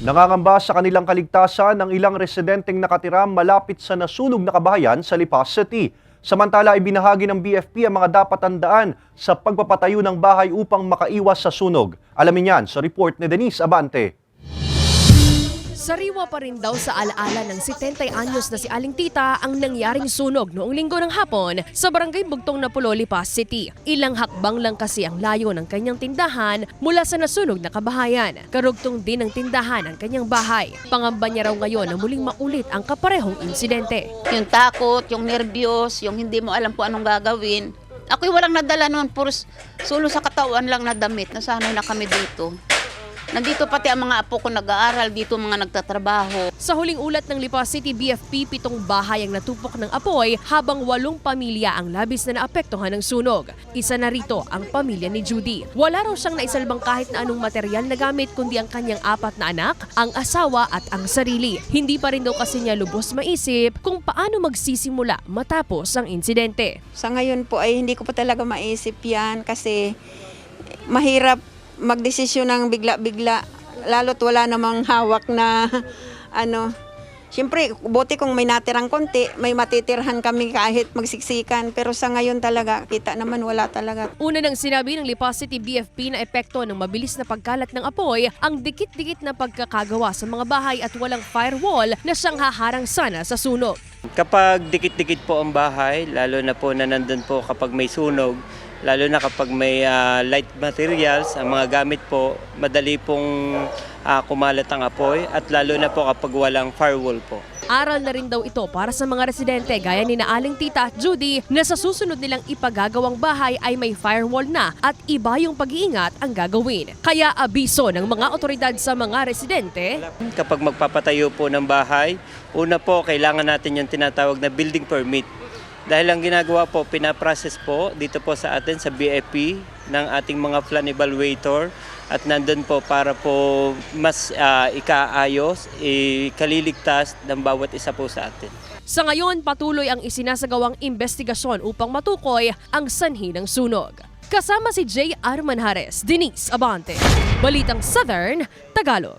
Nangangamba sa kanilang kaligtasan ang ilang residenteng nakatira malapit sa nasunog na kabahayan sa Lipas City. Samantala, ibinahagi ng BFP ang mga dapat tandaan sa pagpapatayo ng bahay upang makaiwas sa sunog. Alamin yan sa report ni Denise Abante. Sariwa pa rin daw sa alaala ng 70 anyos na si Aling Tita ang nangyaring sunog noong linggo ng hapon sa barangay Bugtong na Pulo, Lipas City. Ilang hakbang lang kasi ang layo ng kanyang tindahan mula sa nasunog na kabahayan. Karugtong din ng tindahan ang kanyang bahay. Pangamba niya raw ngayon na muling maulit ang kaparehong insidente. Yung takot, yung nervyos, yung hindi mo alam kung anong gagawin. Ako'y walang nadala noon, puros sulo sa katawan lang na damit. Nasanay na kami dito. Nandito pati ang mga apo ko nag-aaral, dito mga nagtatrabaho. Sa huling ulat ng Lipas City BFP, pitong bahay ang natupok ng apoy habang walong pamilya ang labis na naapektuhan ng sunog. Isa na rito ang pamilya ni Judy. Wala raw siyang naisalbang kahit na anong material na gamit kundi ang kanyang apat na anak, ang asawa at ang sarili. Hindi pa rin daw kasi niya lubos maisip kung paano magsisimula matapos ang insidente. Sa ngayon po ay hindi ko pa talaga maisip yan kasi mahirap magdesisyon ng bigla-bigla lalo't wala namang hawak na ano Siyempre, buti kung may natirang konti, may matitirhan kami kahit magsiksikan. Pero sa ngayon talaga, kita naman wala talaga. Una nang sinabi ng Lipas City BFP na epekto ng mabilis na pagkalat ng apoy ang dikit-dikit na pagkakagawa sa mga bahay at walang firewall na siyang haharang sana sa sunog. Kapag dikit-dikit po ang bahay, lalo na po na nandun po kapag may sunog, lalo na kapag may ah, light materials, ang mga gamit po, madali pong ah, kumalat ang apoy at lalo na po kapag walang firewall po. Aral na rin daw ito para sa mga residente gaya ni na Aling Tita at Judy na sa susunod nilang ipagagawang bahay ay may firewall na at iba yung pag-iingat ang gagawin. Kaya abiso ng mga otoridad sa mga residente, Kapag magpapatayo po ng bahay, una po kailangan natin yung tinatawag na building permit. Dahil ang ginagawa po, pinaprocess po dito po sa atin sa BFP ng ating mga plan evaluator at nandun po para po mas ah, ikaayos, ikaliligtas ng bawat isa po sa atin. sa ngayon patuloy ang isinasagawang investigasyon upang matukoy ang sanhi ng sunog. Kasama si J. R. Manhares, Denise Abante, Balitang Southern, Tagalog.